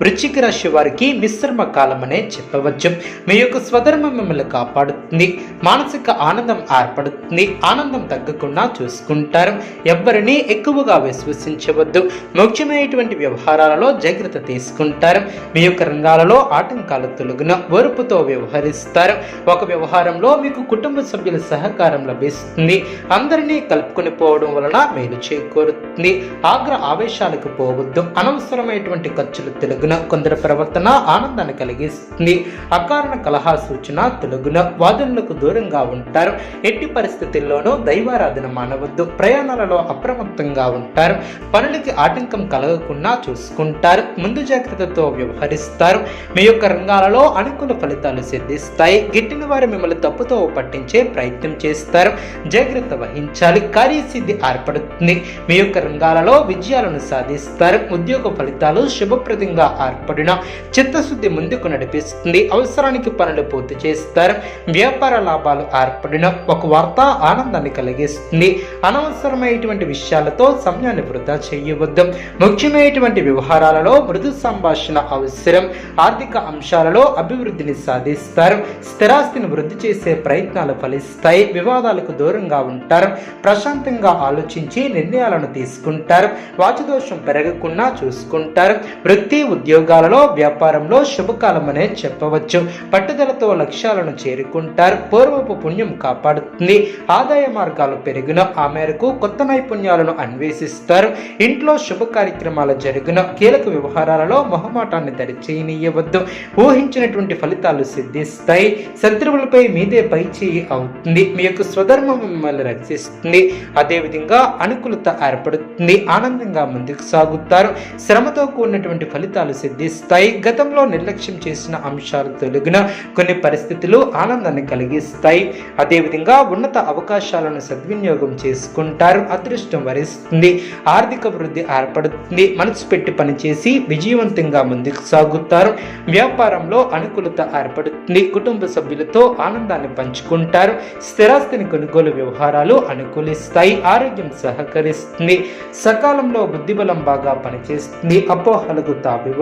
వృశ్చిక రాశి వారికి మిశ్రమ కాలం అనే చెప్పవచ్చు. మీ యొక్క స్వధర్మం మిమ్మల్ని కాపాడుతుంది. మానసిక ఆనందం ఏర్పడుతుంది. ఆనందం తగ్గకుండా చూసుకుంటారు. ఎవ్వరిని ఎక్కువగా విశ్వసించవద్దు. ముఖ్యమైనటువంటి వ్యవహారాలలో జాగ్రత్త తీసుకుంటారు. మీ యొక్క రంగాలలో ఆటంకాలు తొలగిన ఓర్పుతో వ్యవహరిస్తారు. ఒక వ్యవహారంలో మీకు కుటుంబ సభ్యుల సహకారం లభిస్తుంది. అందరినీ కలుపుకొని పోవడం వలన మేలు చేకూరుతుంది. ఆగ్ర ఆవేశాలకు పోవద్దు. అనవసరమైనటువంటి ఖర్చులు తెలుగు తెలుగున కొందరి ప్రవర్తన ఆనందాన్ని కలిగిస్తుంది. అకారణ కలహా సూచన తెలుగున వాదనలకు దూరంగా ఉంటారు. ఎట్టి పరిస్థితుల్లోనూ దైవారాధన మానవద్దు. ప్రయాణాలలో అప్రమత్తంగా ఉంటారు. పనులకి ఆటంకం కలగకుండా చూసుకుంటారు. ముందు జాగ్రత్తతో వ్యవహరిస్తారు. మీ యొక్క రంగాలలో అనుకూల ఫలితాలు సిద్ధిస్తాయి. గిట్టిన వారు మిమ్మల్ని తప్పుతో పట్టించే ప్రయత్నం చేస్తారు. జాగ్రత్త వహించాలి. కార్యసిద్ధి ఏర్పడుతుంది. మీ యొక్క రంగాలలో విజయాలను సాధిస్తారు. ఉద్యోగ ఫలితాలు శుభప్రదంగా ఏర్పడిన చిత్తశుద్ధి ముందుకు నడిపిస్తుంది. అవసరానికి పనులు పూర్తి చేస్తారు. వ్యాపార లాభాలు ఏర్పడిన ఒక వార్త ఆనందాన్ని కలిగిస్తుంది. అనవసరమైనటువంటి విషయాలతో సమయాన్ని వృధా చేయవద్దు. ముఖ్యమైనటువంటి వ్యవహారాలలో మృదు సంభాషణ అవసరం. ఆర్థిక అంశాలలో అభివృద్ధిని సాధిస్తారు. స్థిరాస్తిని వృద్ధి చేసే ప్రయత్నాలు ఫలిస్తాయి. వివాదాలకు దూరంగా ఉంటారు. ప్రశాంతంగా ఆలోచించి నిర్ణయాలను తీసుకుంటారు. వాచదోషం పెరగకుండా చూసుకుంటారు. వృత్తి ఉద్యోగాలలో వ్యాపారంలో శుభకాలం అనే చెప్పవచ్చు. పట్టుదలతో లక్ష్యాలను చేరుకుంటారు. పూర్వపు పుణ్యం కాపాడుతుంది. ఆదాయ మార్గాలు పెరిగిన ఆ మేరకు కొత్త నైపుణ్యాలను అన్వేషిస్తారు. ఇంట్లో శుభ కార్యక్రమాలు జరిగిన కీలక వ్యవహారాలలో మొహమాటాన్ని దరిచేయనీయవద్దు. ఊహించినటువంటి ఫలితాలు సిద్ధిస్తాయి. శత్రువులపై మీదే పై చేయి అవుతుంది. మీ యొక్క స్వధర్మం మిమ్మల్ని రక్షిస్తుంది. అదేవిధంగా అనుకూలత ఏర్పడుతుంది. ఆనందంగా ముందుకు సాగుతారు. శ్రమతో కూడినటువంటి ఫలితాలు సిద్ధిస్తాయి గతంలో నిర్లక్ష్యం చేసిన అంశాలు తొలగిన కొన్ని పరిస్థితులు ఆనందాన్ని కలిగిస్తాయి. అదేవిధంగా ఉన్నత అవకాశాలను సద్వినియోగం చేసుకుంటారు. అదృష్టం వరిస్తుంది. ఆర్థిక వృద్ధి ఏర్పడుతుంది. మనసు పెట్టి పనిచేసి విజయవంతంగా ముందుకు సాగుతారు. వ్యాపారంలో అనుకూలత ఏర్పడుతుంది. కుటుంబ సభ్యులతో ఆనందాన్ని పంచుకుంటారు. స్థిరాస్తిని కొనుగోలు వ్యవహారాలు అనుకూలిస్తాయి. ఆరోగ్యం సహకరిస్తుంది. సకాలంలో బుద్ధిబలం బాగా పనిచేస్తుంది. అపోహలకు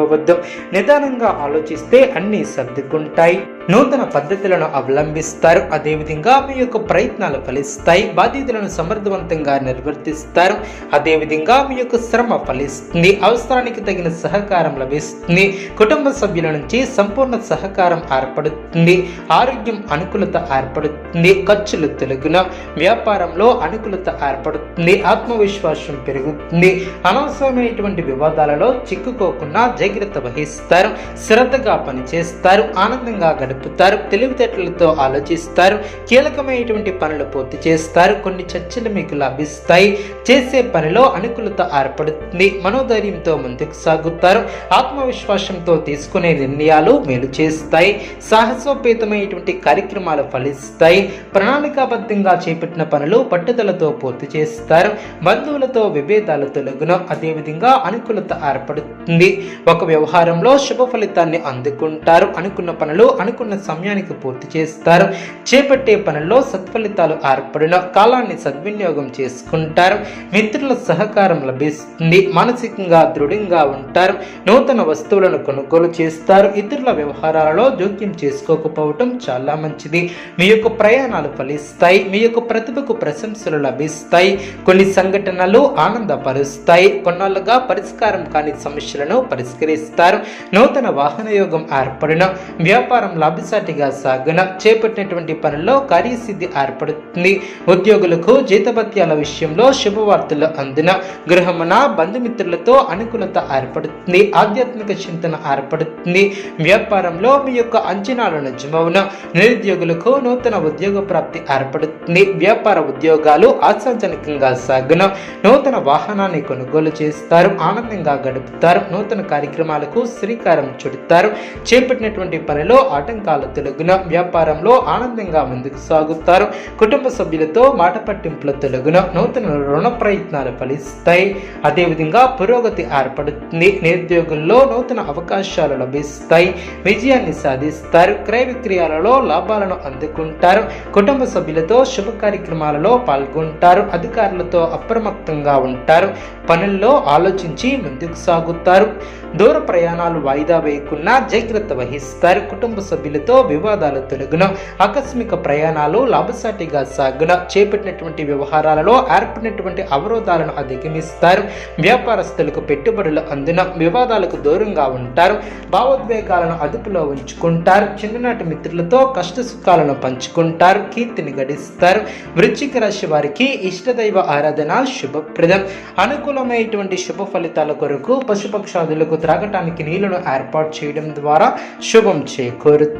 అనుకోవద్దు నిదానంగా ఆలోచిస్తే అన్నీ సర్దుకుంటాయి. నూతన పద్ధతులను అవలంబిస్తారు. అదేవిధంగా మీ యొక్క ప్రయత్నాలు ఫలిస్తాయి. బాధ్యతలను సమర్థవంతంగా నిర్వర్తిస్తారు. అదేవిధంగా మీ యొక్క శ్రమ ఫలిస్తుంది. అవసరానికి తగిన సహకారం లభిస్తుంది. కుటుంబ సభ్యుల నుంచి సంపూర్ణ సహకారం ఏర్పడుతుంది. ఆరోగ్యం అనుకూలత ఏర్పడుతుంది. ఖర్చులు తెలుగున. వ్యాపారంలో అనుకూలత ఏర్పడుతుంది. ఆత్మవిశ్వాసం పెరుగుతుంది. అనవసరమైనటువంటి వివాదాలలో చిక్కుకోకుండా జాగ్రత్త వహిస్తారు. శ్రద్ధగా పనిచేస్తారు. ఆనందంగా గడుపుతారు తెలివితేటలతో ఆలోచిస్తారు కీలకమైనటువంటి పనులు పూర్తి చేస్తారు కొన్ని చర్చలు మీకు లభిస్తాయి చేసే పనిలో అనుకూలత ఏర్పడుతుంది మనోధైర్యంతో ముందుకు సాగుతారు ఆత్మవిశ్వాసంతో తీసుకునే నిర్ణయాలు మేలు చేస్తాయి సాహసోపేతమైనటువంటి కార్యక్రమాలు ఫలిస్తాయి ప్రణాళికాబద్ధంగా చేపట్టిన పనులు పట్టుదలతో పూర్తి చేస్తారు బంధువులతో విభేదాలు తొలగును అదేవిధంగా అనుకూలత ఏర్పడుతుంది ఒక వ్యవహారంలో శుభ ఫలితాన్ని అందుకుంటారు అనుకున్న పనులు అనుకున్న సమయానికి పూర్తి చేస్తారు. చేపట్టే పనుల్లో సత్ఫలితాలు ఏర్పడిన కాలాన్ని సద్వినియోగం చేసుకుంటారు. మిత్రుల సహకారం లభిస్తుంది. మానసికంగా దృఢంగా ఉంటారు. నూతన వస్తువులను కొనుగోలు చేస్తారు. ఇతరుల వ్యవహారాలలో జోక్యం చేసుకోకపోవటం చాలా మంచిది. మీ యొక్క ప్రయాణాలు ఫలిస్తాయి. మీ యొక్క ప్రతిభకు ప్రశంసలు లభిస్తాయి. కొన్ని సంఘటనలు ఆనందపరుస్తాయి. కొన్నాళ్ళుగా పరిష్కారం కాని సమస్యలను పరిష్కరిస్తారు. నూతన వాహన యోగం ఏర్పడిన వ్యాపారం అభిసాటిగా సాగున చేపట్టినటువంటి పనుల్లో కార్యసిద్ధి ఏర్పడుతుంది. ఉద్యోగులకు జీతభత్యాల విషయంలో శుభవార్తలు అందిన గృహమున బంధుమిత్రులతో అనుకూలత ఏర్పడుతుంది. ఆధ్యాత్మిక చింతన ఏర్పడుతుంది. వ్యాపారంలో మీ యొక్క అంచనాలు నిజమవున నిరుద్యోగులకు నూతన ఉద్యోగ ప్రాప్తి ఏర్పడుతుంది. వ్యాపార ఉద్యోగాలు ఆశాజనకంగా సాగున నూతన వాహనాన్ని కొనుగోలు చేస్తారు. ఆనందంగా గడుపుతారు. నూతన కార్యక్రమాలకు శ్రీకారం చుడతారు. చేపట్టినటువంటి పనిలో ఆటంకాలు తొలగున వ్యాపారంలో ఆనందంగా ముందుకు సాగుతారు. కుటుంబ సభ్యులతో మాట పట్టింపుల తొలగున నూతన రుణ ప్రయత్నాలు ఫలిస్తాయి. అదేవిధంగా పురోగతి ఏర్పడుతుంది. నిరుద్యోగుల్లో నూతన అవకాశాలు లభిస్తాయి. విజయాన్ని సాధిస్తారు. క్రయ విక్రయాలలో లాభాలను అందుకుంటారు. కుటుంబ సభ్యులతో శుభ కార్యక్రమాలలో పాల్గొంటారు. అధికారులతో అప్రమత్తంగా ఉంటారు. పనుల్లో ఆలోచించి ముందుకు సాగుతారు. దూర ప్రయాణాలు వాయిదా వేయకుండా జాగ్రత్త వహిస్తారు. కుటుంబ సభ్యులు సభ్యులతో వివాదాలు తొలగున. ఆకస్మిక ప్రయాణాలు లాభసాటిగా సాగున. చేపట్టినటువంటి వ్యవహారాలలో ఏర్పడినటువంటి అవరోధాలను అధిగమిస్తారు. వ్యాపారస్తులకు పెట్టుబడులు అందున వివాదాలకు దూరంగా ఉంటారు. భావోద్వేగాలను అదుపులో ఉంచుకుంటారు. చిన్ననాటి మిత్రులతో కష్ట సుఖాలను పంచుకుంటారు. కీర్తిని గడిస్తారు. వృశ్చిక రాశి వారికి ఇష్టదైవ ఆరాధన శుభప్రదం. అనుకూలమైనటువంటి శుభ ఫలితాల కొరకు పశుపక్షాదులకు త్రాగటానికి నీళ్ళను ఏర్పాటు చేయడం ద్వారా శుభం చేకూరుతుంది